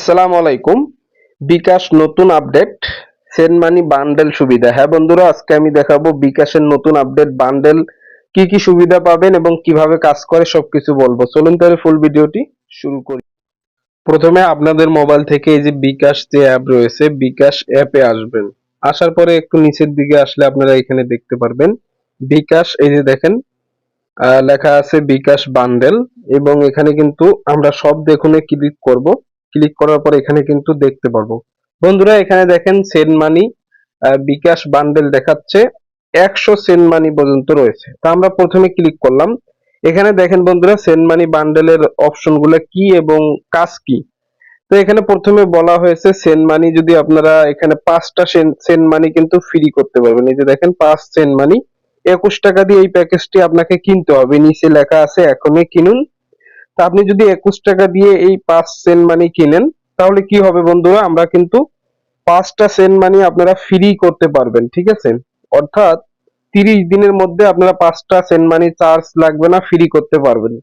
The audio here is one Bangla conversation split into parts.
আসসালামু আলাইকুম। বিকাশ নতুন আপডেট, সেন্ড মানি বান্ডেল সুবিধা। হ্যাঁ বন্ধুরা, আজকে আমি দেখাবো বিকাশের নতুন আপডেট বান্ডেল কি কি সুবিধা পাবেন এবং কীভাবে কাজ করে সবকিছু বলব। চলুন তাহলে ফুল ভিডিওটি শুরু করি। প্রথমে আপনাদের মোবাইল থেকে এই যে বিকাশ যে অ্যাপ রয়েছে, বিকাশ অ্যাপে আসবেন। আসার পরে একটু নিচের দিকে আসলে আপনারা এখানে দেখতে পারবেন। বিকাশ, এই যে দেখেন লেখা আছে বিকাশ বান্ডেল এবং এখানে কিন্তু আমরা সব দেখুনে ক্লিক করব। করার পর এখানে কিন্তু দেখতে পারব। বন্ধুরা, এখানে দেখেন সেন্ড মানি বিকাশ বান্ডেল দেখাচ্ছে। একশো সেন্ড মানি পর্যন্ত রয়েছে। তো আমরা প্রথমে ক্লিক করলাম। এখানে দেখেন বন্ধুরা সেন্ড মানি বান্ডেলের অপশনগুলো কি এবং কাজ কি? তো এখানে প্রথমে বলা হয়েছে সেন্ড মানি যদি আপনারা এখানে পাঁচটা সেন্ড মানি কিন্তু ফ্রি করতে পারবেন। এই যে দেখেন, পাঁচ সেন্ড মানি একুশ টাকা দিয়ে এই প্যাকেজটি আপনাকে কিনতে হবে। নিচে লেখা আছে, এখনই কিনুন। তা আপনি যদি একুশ টাকা দিয়ে এই পাঁচ সেন্ট মানি কিনেন, তাহলে কি হবে বন্ধুরা? আমরা কিন্তু পাঁচটা সেন্ট মানি আপনারা ফ্রি করতে পারবেন, ঠিক আছে? অর্থাৎ তিরিশ দিনের মধ্যে আপনারা পাঁচটা সেন্ট মানি চার্জ লাগবে না ফ্রি করতে পারবেন।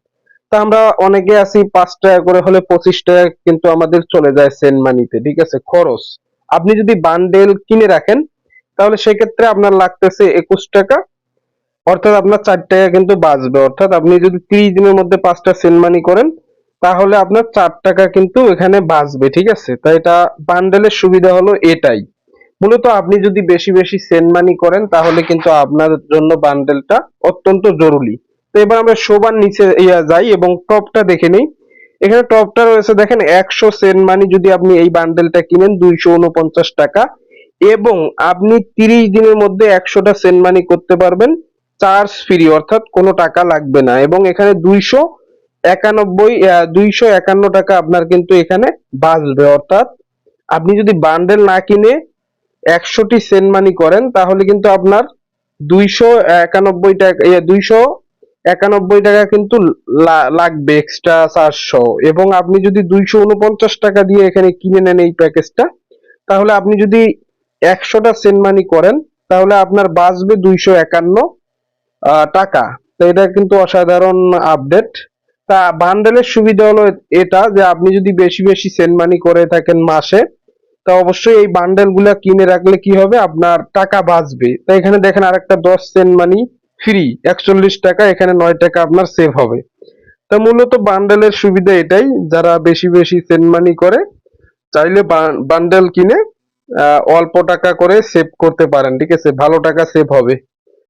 তা আমরা অনেকে আছি, পাঁচ টাকা করে হলে পঁচিশ টাকা কিন্তু আমাদের চলে যায় সেন্ট মানিতে ঠিক আছে? খরচ। আপনি যদি বান্ডেল কিনে রাখেন, তাহলে সেক্ষেত্রে আপনার লাগতেছে একুশ টাকা। অর্থাৎ আপনার চার টাকা কিন্তু বাঁচবে। অর্থাৎ আপনি যদি তিরিশ দিনের মধ্যে পাঁচটা সেন্ট মানি করেন, তাহলে আপনার চার টাকা কিন্তু এখানে বাঁচবে, ঠিক আছে? তাই এটা বান্ডেলের সুবিধা হলো এটাই। মূলত আপনি যদি বেশি বেশি সেন্ট মানি করেন, তাহলে কিন্তু আপনার জন্য বান্ডেলটা অত্যন্ত জরুরি। তো এবার আমরা সবার নিচে যাই এবং টপটা দেখে নিই। এখানে টপটা রয়েছে দেখেন, একশো সেন্ট মানি যদি আপনি এই বান্ডেলটা কিনেন, দুইশো উনপঞ্চাশ টাকা। এবং আপনি তিরিশ দিনের মধ্যে একশোটা সেন্ট মানি করতে পারবেন। চার্জ ফ্রি অর্থাৎ কোনো টাকা লাগবে না। এবং এখানে দুইশো একানব্বই দুইশো একান্ন টাকা আপনার কিন্তু এখানে বাঁচবে। অর্থাৎ আপনি যদি বান্ডেল না কিনে একশোটি সেন্ট মানি করেন, তাহলে কিন্তু আপনার দুইশো একানব্বই টাকা দুইশো একানব্বই টাকা কিন্তু লাগবে এক্সট্রা সহ এবং আপনি যদি দুইশো উনপঞ্চাশ টাকা দিয়ে এখানে কিনে নেন এই প্যাকেজটা, তাহলে আপনি যদি একশোটা সেন্ট মানি করেন, তাহলে আপনার বাঁচবে দুইশো একান্ন টাকা। তো এটা কিন্তু অসাধারণ আপডেট তা বান্ডেলের সুবিধা হলো এটা যে আপনি যদি বেশি বেশি সেন্ড মানি করে থাকেন মাসে, তা অবশ্যই এই বান্ডেলগুলা কিনে রাখলে কি হবে? আপনার টাকা বাঁচবে। তো এখানে দেখেন আরেকটা দশ সেন্ট মানি ফ্রি একচল্লিশ টাকা, এখানে নয় টাকা আপনার সেভ হবে। তা মূলত বান্ডেলের সুবিধা এটাই, যারা বেশি বেশি সেন্ড মানি করে, চাইলে বান্ডেল কিনে অল্প টাকা করে সেভ করতে পারেন, ঠিক আছে? ভালো টাকা সেভ হবে।